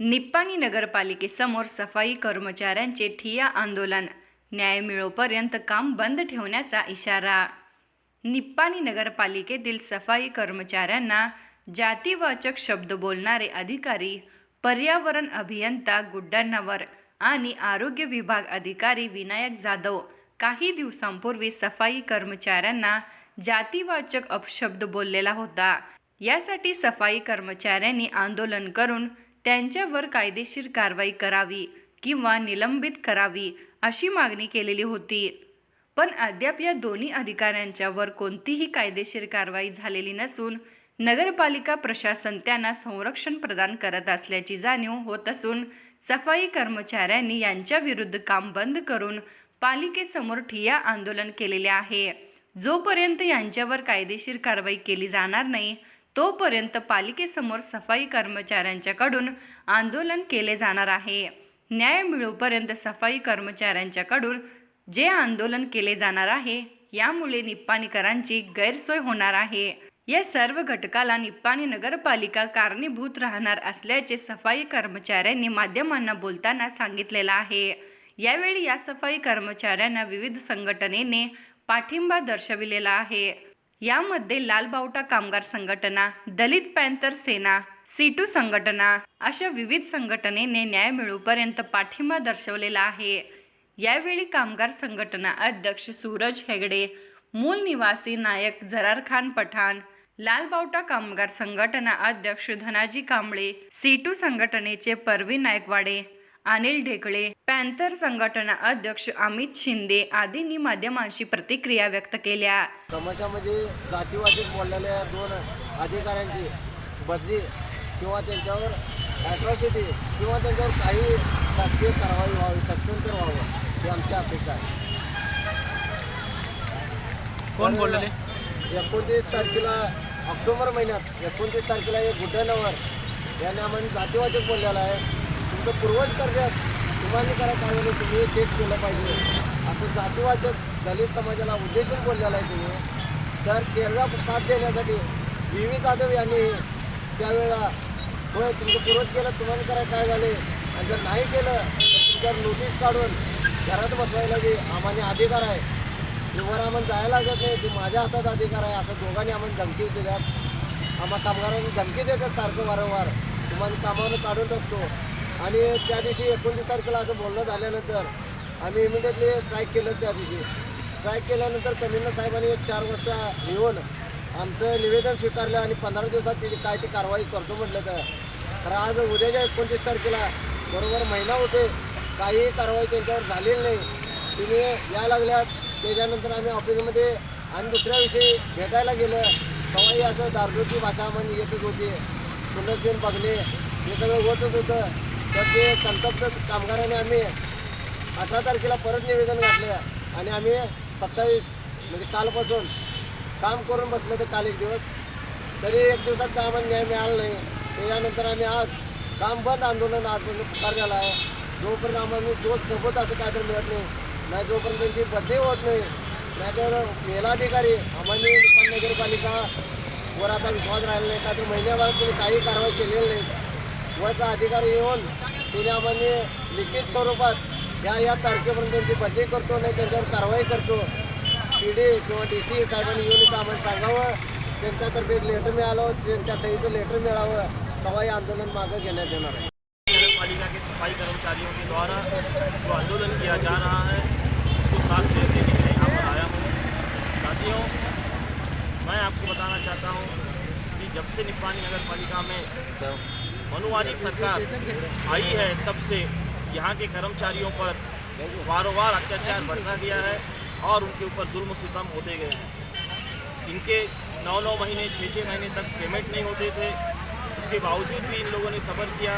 निप्पाणी नगरपालिकेसमोर सफाई कर्मचाऱ्यांचे ठिया आंदोलन. न्याय मिळोपर्यंत काम बंद ठेवण्याचा इशारा. निप्पाणी नगरपालिकेतील सफाई कर्मचाऱ्यांना जातीवाचक शब्द बोलणारे अधिकारी पर्यावरण अभियंता गुड्डांनावर आणि आरोग्य विभाग अधिकारी विनायक जाधव काही दिवसांपूर्वी सफाई कर्मचाऱ्यांना जातीवाचक अपशब्द बोललेला होता. यासाठी सफाई कर्मचाऱ्यांनी आंदोलन करून त्यांच्यावर कायदेशीर कारवाई करावी किंवा निलंबित करावी अशी मागणी केलेली होती. पण अद्याप या दोन्ही अधिकाऱ्यांच्यावर कोणतीही कायदेशीर कारवाई झालेली नसून नगरपालिका प्रशासन त्यांना संरक्षण प्रदान करत असल्याची जाणीव होत असून सफाई कर्मचाऱ्यांनी यांच्या विरुद्ध काम बंद करून पालिकेसमोर ठिया आंदोलन केलेले आहे. जोपर्यंत यांच्यावर कायदेशीर कारवाई केली जाणार नाही तोपर्यंत पालिकेसमोर सफाई कर्मचाऱ्यांच्याकडून आंदोलन केले जाणार आहे. न्याय मिळोपर्यंत सफाई कर्मचाऱ्यांच्याकडून जे आंदोलन केले जाणार आहे यामुळे निप्पाणीकरांची गैरसोय होणार आहे. या सर्व घटकाला निप्पाणी नगरपालिका कारणीभूत राहणार असल्याचे सफाई कर्मचाऱ्यांनी माध्यमांना बोलताना सांगितलेलं आहे. यावेळी या सफाई कर्मचाऱ्यांना विविध संघटनेने पाठिंबा दर्शविलेला आहे. यामध्ये लालबावटा कामगार संघटना दलित पॅन्थर सेना सीटू संघटना अशा विविध संघटनेने न्याय मिळूपर्यंत पाठिंबा दर्शवलेला आहे. यावेळी कामगार संघटना अध्यक्ष सूरज हेगडे मूल निवासी नायक जरार खान पठाण लालबावटा कामगार संघटना अध्यक्ष धनाजी कांबळे सीटू संघटनेचे परवी नायकवाडे अनिल ढेकळे पॅन्थर संघटना अध्यक्ष अमित शिंदे आदींनी माध्यमांशी प्रतिक्रिया व्यक्त केल्या. समस्या म्हणजे जातीवाचक बोललेल्या दोन अधिकाऱ्यांची बदली किंवा त्यांच्यावर ॲट्रॉसिटी किंवा त्यांच्यावर काही शासकीय कारवाई व्हावी सस्पेंड तर व्हावं ही आमची अपेक्षा आहे. कोण बोललेले? एकोणतीस तारखेला ऑक्टोबर महिन्यात एकोणतीस तारखेला एक गुड्डनवर यांनी आम्हाला जातीवाचक बोललेलं आहे. तुमचं पूर्वज करण्यात तुम्हाला करा काय झालं तुम्ही तेच केलं पाहिजे. असं जातीवाचक दलित समाजाला उद्देशून बोललेलं आहे तुम्ही. तर त्याला साथ देण्यासाठी वि व्ही. जाधव यांनी त्यावेळेला होय तुमचं पूर्वज केलं तुम्हाला करा काय झाले? आणि जर नाही केलं तर तुमच्यावर नोटीस काढून घरात बसवायला बी आम्हाला अधिकार आहे. किंवा आम्हाला जायला लागत नाही ती माझ्या हातात अधिकार आहे असं दोघांनी आम्हाला धमकी दिल्यात. आम्हा कामगारांनी धमकी देतात सारखं वारंवार. तुम्हाला कामावर काढून टाकतो. आणि त्या दिवशी एकोणतीस तारखेला असं बोलणं झाल्यानंतर आम्ही इमिडिएटली स्ट्राईक केलंच त्या दिवशी. स्ट्राईक केल्यानंतर कमिशनर साहेबांनी एक चार वाजता येऊन आमचं निवेदन स्वीकारलं आणि पंधरा दिवसात तिची काय ती कारवाई करतो म्हटलं तर. तर आज उद्याच्या एकोणतीस तारखेला बरोबर महिना होते काही कारवाई त्यांच्यावर झालेली नाही. तुम्ही या लागल्यात त्याच्यानंतर आम्ही ऑफिसमध्ये आणि दुसऱ्याविषयी भेटायला गेलं. तेव्हाही असं दारूची भाषा म्हणजे येतच होती. पुनर्स दिन बघणे हे सगळं होतच होतं. तर ते संतप्त कामगारांनी आम्ही अठरा तारखेला परत निवेदन घातलं आणि आम्ही सत्तावीस म्हणजे कालपासून काम करून बसलं तर काल एक दिवस. तरी एक दिवसात कामात न्याय मिळाला नाही. त्याच्यानंतर आम्ही आज काम बंद आंदोलन आजपासून पुकारलेलं आहे. जोपर्यंत आम्हाला जो सोबत असं काय तर मिळत नाही नाही जोपर्यंत त्यांची बदली होत नाही नाहीतर मेलाधिकारी आम्हाला निपाण नगरपालिका वर आता विश्वास राहिला नाही. का तर महिन्याभरात तुम्ही काही कारवाई केलेली नाही. वरचा अधिकारी येऊन तिने आम्हाला लिखित स्वरूपात या या तारखेपर्यंत त्यांची बदली करतो नाही त्यांच्यावर कारवाई करतो. पी डी किंवा डी सी साहेबांनी येऊन इथं आम्हाला सांगावं. त्यांच्यातर्फे लेटर मिळालं. त्यांच्या सहीचं लेटर मिळावं. तेव्हा हे आंदोलन मागं घेण्यात येणार आहे. पालिका के सफ़ाई कर्मचारियों के द्वारा जो आंदोलन किया जा रहा है उसको साथ से देने के लिए यहाँ पर आया हूँ। साथियों मैं आपको बताना चाहता हूँ कि जब से निपानी नगर पालिका में मनुवादी सरकार आई है तब से यहाँ के कर्मचारियों पर वारंवार अत्याचार बढ़ता गया है और उनके ऊपर जुल्म सितम होते गए हैं। इनके नौ नौ महीने छः छः महीने तक पेमेंट नहीं होते थे। उसके बावजूद भी इन लोगों ने सब्र किया।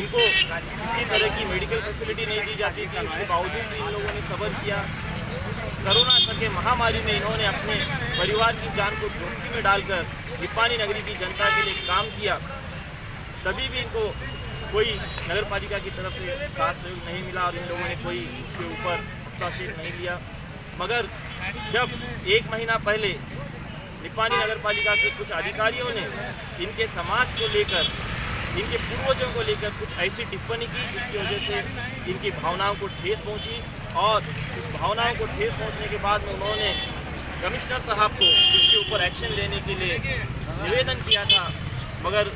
इनको किसी तरह की मेडिकल फैसिलिटी नहीं दी जाती थी। उसके बावजूद भी इन लोगों ने सब्र किया। कोरोना के महामारी में इन्होंने अपने परिवार की जान को जोखिम में डालकर निपानी नगरी की जनता के लिए काम किया। तभी भी इनको कोई नगर पालिका की तरफ़ से साथ सहयोग नहीं मिला और इन लोगों ने कोई उसके ऊपर हस्ताक्षेप नहीं लिया। मगर जब एक महीना पहले निपानी नगर पालिका के कुछ अधिकारियों ने इनके समाज को लेकर, इनके पूर्वजों को लेकर कुछ ऐसी टिप्पणी की, जिसकी वजह से इनकी भावनाओं को ठेस पहुँची और उस भावनाओं को ठेस पहुँचने के बाद उन्होंने कमिश्नर साहब को इसके ऊपर एक्शन लेने के लिए निवेदन किया था। मगर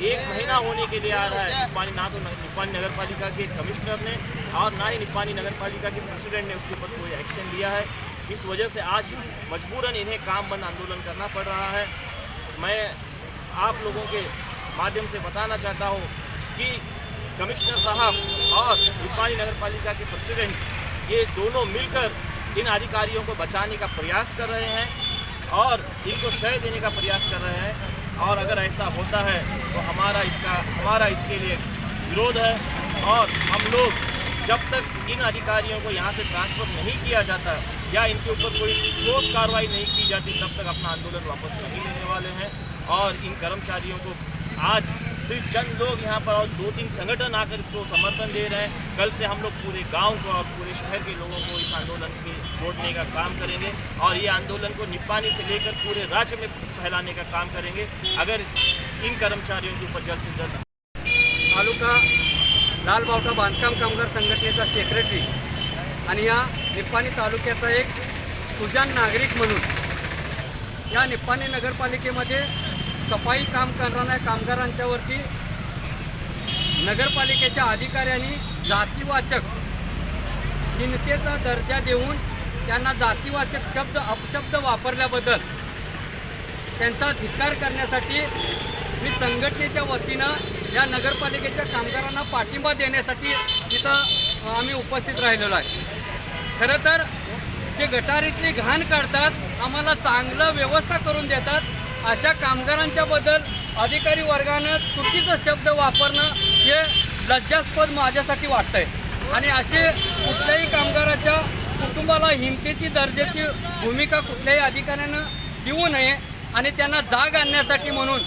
एक महीना होने के लिए आ रहा है। निपानी ना तो निपानी नगर पालिका के कमिश्नर ने और ना ही निपानी नगर पालिका के प्रेसिडेंट ने उसके ऊपर कोई एक्शन लिया है। इस वजह से आज मजबूरन इन्हें काम बंद आंदोलन करना पड़ रहा है। मैं आप लोगों के माध्यम से बताना चाहता हूँ कि कमिश्नर साहब और निपानी नगर पालिका के प्रेसिडेंट ये दोनों मिलकर इन अधिकारियों को बचाने का प्रयास कर रहे हैं। और इनको शय देने का प्रयास कर रहे हैं। और अगर ऐसा होता है तो हमारा इसका, हमारा इसके लिए विरोध है। और हम लोग जब तक इन अधिकारियों को यहाँ से ट्रांसफ़र नहीं किया जाता या इनके ऊपर कोई ठोस कार्रवाई नहीं की जाती, तब तक अपना आंदोलन वापस नहीं लेने वाले हैं। और इन कर्मचारियों को आज सिर्फ़ चंद लोग यहाँ पर और दो तीन संगठन आकर इसको समर्थन दे रहे हैं। कल से हम लोग पूरे गाँव को और पूरे शहर के लोगों को इस आंदोलन के जोड़ने का काम करेंगे और ये आंदोलन को निपानी से लेकर पूरे राज्य में फैलाने का काम करेंगे, अगर इन कर्मचारियों के ऊपर जल्द से जल्द तालुका लाल बावटा बांधकाम कामगार संघटनेचा सेक्रेटरी आणि या निप्पाणी तालुक्याचा एक सुजान नागरिक म्हणून या निप्पाणी नगरपालिकेमध्ये सफाई काम करणाऱ्या कामगारांच्यावरती नगरपालिकेच्या अधिकाऱ्यांनी जातीवाचक हिंसेचा दर्जा देऊन त्यांना जातीवाचक शब्द अपशब्द वापरल्याबद्दल त्यांचा धिक्कार करण्यासाठी मी संघटनेच्या वतीनं या नगरपालिकेच्या कामगारांना पाठिंबा देण्यासाठी तिथं आम्ही उपस्थित राहिलेलो आहे. खरं तर जे गटारीतली घाण काढतात आम्हाला चांगलं व्यवस्था करून देतात अशा कामगारांच्या बद्दल अधिकारी वर्गानं चुकीचा शब्द वापरणं हे लज्जास्पद माझ्यासाठी वाटतंय. आणि असे कुठल्याही कामगाराच्या कुटुंबाला हिंसेची दर्जाची भूमिका कुठल्याही अधिकाऱ्यानं देऊ नये आणि त्यांना जाग आणण्यासाठी म्हणून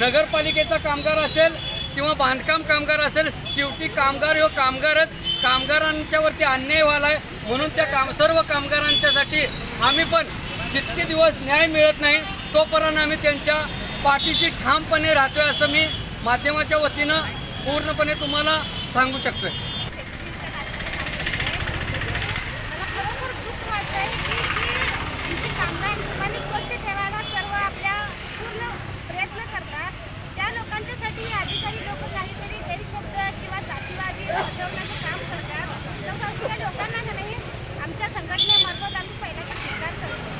नगरपालिकेचा कामगार असेल किंवा बांधकाम कामगार असेल शेवटी कामगार हो कामगारच. कामगारांच्यावरती अन्याय व्हायला आहे म्हणून त्या काम सर्व कामगारांच्यासाठी आम्ही पण जितके दिवस न्याय मिळत नाही तोपर्यंत आम्ही त्यांच्या पाठीशी ठामपणे राहतोय असं मी माध्यमाच्या वतीनं पूर्णपणे तुम्हाला सांगू शकतोय. मला सर्व आपल्या पूर्ण प्रयत्न करतात. त्या लोकांच्यासाठी हे अधिकारी लोक काहीतरी गैरशब्द किंवा जातीवादी फसवण्याचं काम करतात तसं असलेल्या लोकांना का नाही आमच्या संघटनेमार्फत आम्ही पहिल्याचा स्वीकार करतो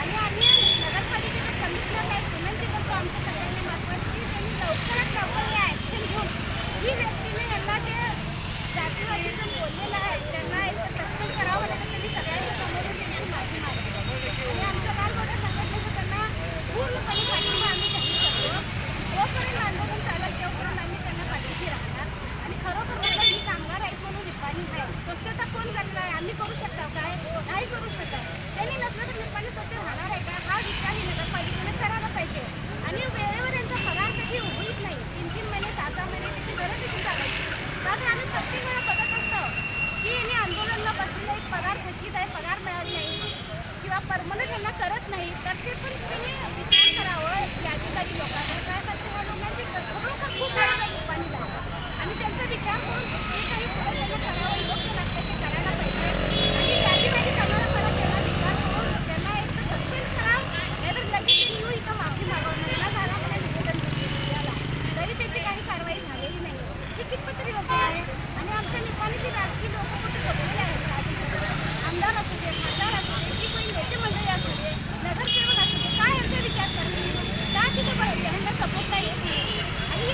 आणि आम्ही नगरपालिकेचे कमिशनर आहेत विनंती करतो आमच्या संघटनेमार्फत की त्यांनी लवकरात लवकर या ॲक्शन घेऊन जी व्यक्तीने यांना ते जातीवादीचं बोललेलं आहे त्यांना एकतर सस्पेंड करावं लागेल त्यांनी सगळ्यांच्या समोरून त्यांची माफी मागावी आणि आमच्या बालगोडा संघटनेचं त्यांना पूर्णपणे पाठिंबा आम्ही त्यांनी करतो जोपर्यंत आंदोलन चालत तेव्हापर्यंत आम्ही त्यांना पाठीशी राहणार. आणि खरोखर मला मी कामगार आहेत म्हणून निपाणी आहे. स्वच्छता कोण करणार आहे? आम्ही करू शकता काय? नाही करू शकत. त्यांनी नसलं तर निपाणी स्वच्छ राहणार आहे का? हा विचार ही नगरपालिकेने करायला पाहिजे. आणि वेळेवर त्यांचा पगार कधी होऊच नाही. तीन तीन महिने सहा सहा महिने त्याची गरज आहे चालायची कारण आम्ही प्रत्येक वेळा बघत असतो. की यांनी आंदोलनला बसलेला एक पगार थकीत आहे पगार मिळत नाही. किंवा परमनंट यांना करत नाही तर ते पण तुम्ही विचार करावं. या ठिकाणी लोकांना काय करते ह्या लोकांची खरोखर खूप गरज आणि त्यांचा विचार करून जे काही करावं योग्य लागतं ते करायला पाहिजे आणि जातीवादी करणारा परत त्यांना विचार करून त्यांना एक तर सस्पेंड करा नाहीतर लगेच त्यांनी येऊन इथं माफी मागावं महिना झाला मला निवेदन दिलं याला तरी त्याची काही कारवाई झालेली नाही हे कितपत तरी योग्य आहे आणि आमच्या निपाणीची राजकीय लोक कुठे झोपलेले आहेत राजकीय आमदार असू दे खासदार असू दे की कोणी नेते मंडळी असू दे नगरसेवक असू दे काय यांचा विचार करते का तिथे पाहिजे यांना सपोर्ट नाही येत नाही. आणि हे खूप तरी योग्य आहे या कामगारांना त्रास द्यायचा यांनी महिनाभर बसून बघा निपाणीची कक्षा काय होणार आहे आज बाजार आहे आज संध्याकाळची निपाणीची कक्षा बघा काय होणार आहे यांनी कोण अधिकारी लोक जाऊन स्वच्छता करणार आहेत काय नाही करणार हा विचार तुम्ही जोपर्यंत करत नाही तोपर्यंत आम्ही यांच्या पाठीशी राहणार आहे आणि पूर्ण सपोर्ट आम्ही दाखवतो त्यांना नाही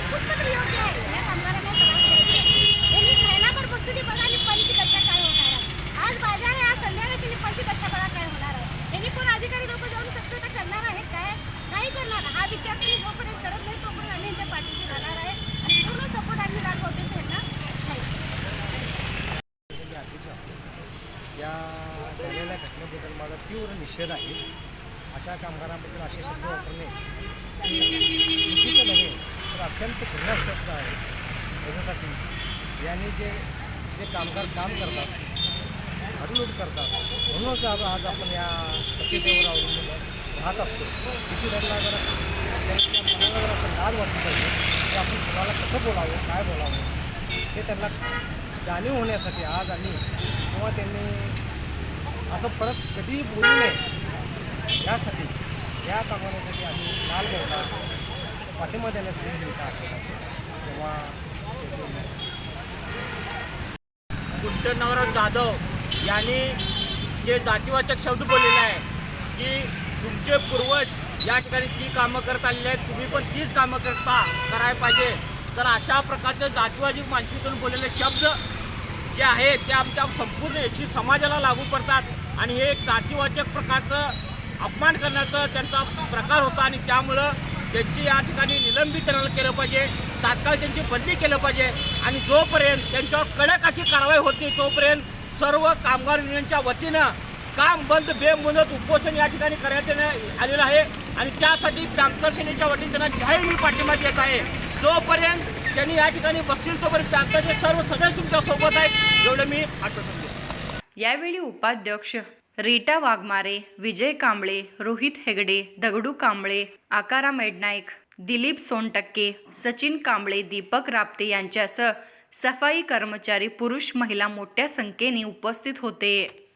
या झालेल्या घटनेबद्दल माझा तीव्र निषेध आहे. अशा कामगारांबद्दल असे शब्द वापरणे. तर अत्यंत घृणा आहे. त्याच्यासाठी यांनी जे जे कामगार काम करतात हरलूट करतात म्हणूनच आज आज आपण या सत्यतेवर अवलंबून राहत असतो. तिची त्यांना जरा. त्यांच्या मनाला जरा असं लाज वाटली पाहिजे की आपण कुणाला कसं बोलावं काय बोलावं हे त्यांना जाणीव होण्यासाठी आज आम्ही किंवा त्यांनी असं परत कधीही बोलू नये. यासाठी या कामासाठी आम्ही लाल बोलला पाठिंबा देण्यासाठी तेव्हा जाधव यांनी जे जातीवाचक शब्द बोललेले आहे की तुमचे पूर्वज या ठिकाणी जी कामं करत आलेले आहेत तुम्ही पण तीच कामं करता करायला पाहिजे. तर अशा प्रकारचे जातीवाचक मानसिकतेतून बोललेले शब्द जे आहेत ते आमच्या संपूर्ण एसी समाजाला लागू पडतात. आणि हे एक जातीवाचक प्रकारचं अपमान करण्याचा त्यांचा प्रकार होता आणि त्यामुळं त्यांची या ठिकाणी निलंबित केलं पाहिजे तात्काळ त्यांची बदली केलं पाहिजे आणि जोपर्यंत त्यांच्यावर कडक अशी कारवाई होत नाही तोपर्यंत सर्व कामगार युनियनच्या वतीनं काम बंद बेमुदत उपोषण या ठिकाणी करण्यात आलेलं आहे. आणि त्यासाठी प्रांत सेनेच्या वतीने त्यांना जाहीर मी पाठिंबा देत आहे. जोपर्यंत त्यांनी या ठिकाणी बसतील तोपर्यंत प्रांताचे सर्व सदस्य तुमच्यासोबत आहेत. एवढं मी आश्वासन देतो. यावेळी उपाध्यक्ष रीटा वाघमारे विजय कांबळे रोहित हेगडे दगडू कांबळे आकारा मेडनाईक दिलीप सोनटक्के सचिन कांबळे दीपक राप्ते यांच्यासह सफाई कर्मचारी पुरुष महिला मोठ्या संख्येने उपस्थित होते.